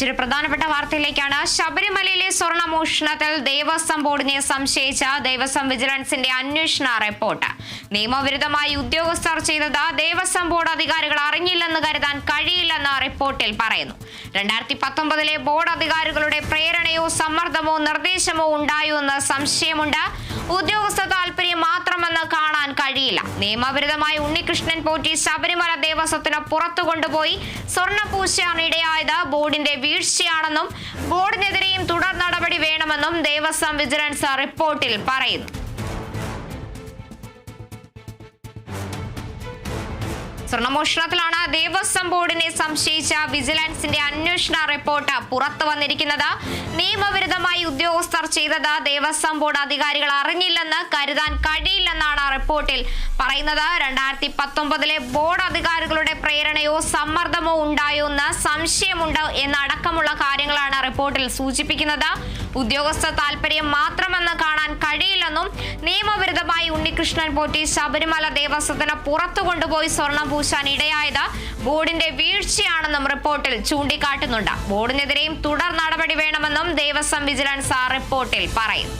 മറ്റൊരു പ്രധാനപ്പെട്ട വാർത്തയിലേക്കാണ്. ശബരിമലയിലെ സ്വർണ മോഷണത്തിൽ ദേവസ്വം ബോർഡിനെ സംശയിച്ച ദേവസ്വം വിജിലൻസിന്റെ അന്വേഷണ റിപ്പോർട്ട്. നിയമവിരുദ്ധമായി ഉദ്യോഗസ്ഥർ ചെയ്തത് ദേവസ്വം ബോർഡ് അധികാരികൾ അറിഞ്ഞില്ലെന്ന് കരുതാൻ കഴിയില്ലെന്ന് റിപ്പോർട്ടിൽ പറയുന്നു. രണ്ടായിരത്തി പത്തൊമ്പതിലെ ബോർഡ് അധികാരികളുടെ പ്രേരണയോ സമ്മർദ്ദമോ നിർദ്ദേശമോ ഉണ്ടായോ എന്ന് സംശയമുണ്ട്. ഉദ്യോഗസ്ഥ കഴിയില്ല നിയമവിരുദ്ധമായി ഉണ്ണികൃഷ്ണൻ പോറ്റി ശബരിമല ദേവസ്വത്തിന് പുറത്തു കൊണ്ടുപോയി സ്വർണപൂശയാണ് ഇടയായത്. ബോർഡിന്റെ വീഴ്ചയാണെന്നും ബോർഡിനെതിരെയും തുടർ നടപടി വേണമെന്നും ദേവസ്വം വിജിലൻസ് റിപ്പോർട്ടിൽ പറയുന്നു. സ്വർണമോഷണത്തിലാണ് ദേവസ്വം ബോർഡിനെ സംശയിച്ച വിജിലൻസിന്റെ അന്വേഷണ റിപ്പോർട്ട് പുറത്തു വന്നിരിക്കുന്നത്. നിയമവിരുദ്ധമായി ഉദ്യോഗസ്ഥർ ചെയ്തത് ദേവസ്വം ബോർഡ് അധികാരികൾ അറിഞ്ഞില്ലെന്ന് കരുതാൻ കഴിയില്ലെന്നാണ് റിപ്പോർട്ടിൽ പറയുന്നത്. രണ്ടായിരത്തി പത്തൊമ്പതിലെ ബോർഡ് അധികാരികളുടെ പ്രേരണയോ സമ്മർദ്ദമോ ഉണ്ടായോ എന്ന് സംശയമുണ്ട് എന്നടക്കമുള്ള കാര്യങ്ങളാണ് റിപ്പോർട്ടിൽ സൂചിപ്പിക്കുന്നത്. ഉദ്യോഗസ്ഥ താല്പര്യം മാത്രമെന്ന് കാണാൻ കഴിയില്ലെന്നും നിയമവിരുദ്ധമായി ഉണ്ണികൃഷ്ണൻ പോറ്റി ശബരിമല ദേവസ്വത്തിന് പുറത്തു കൊണ്ടുപോയി സ്വർണം പൂശാൻ ഇടയായത് ബോർഡിന്റെ വീഴ്ചയാണെന്നും റിപ്പോർട്ടിൽ ചൂണ്ടിക്കാട്ടുന്നുണ്ട്. ബോർഡിനെതിരെയും തുടർ നടപടി വേണമെന്നും ദേവസ്വം വിജിലൻസ് റിപ്പോർട്ടിൽ പറയുന്നു.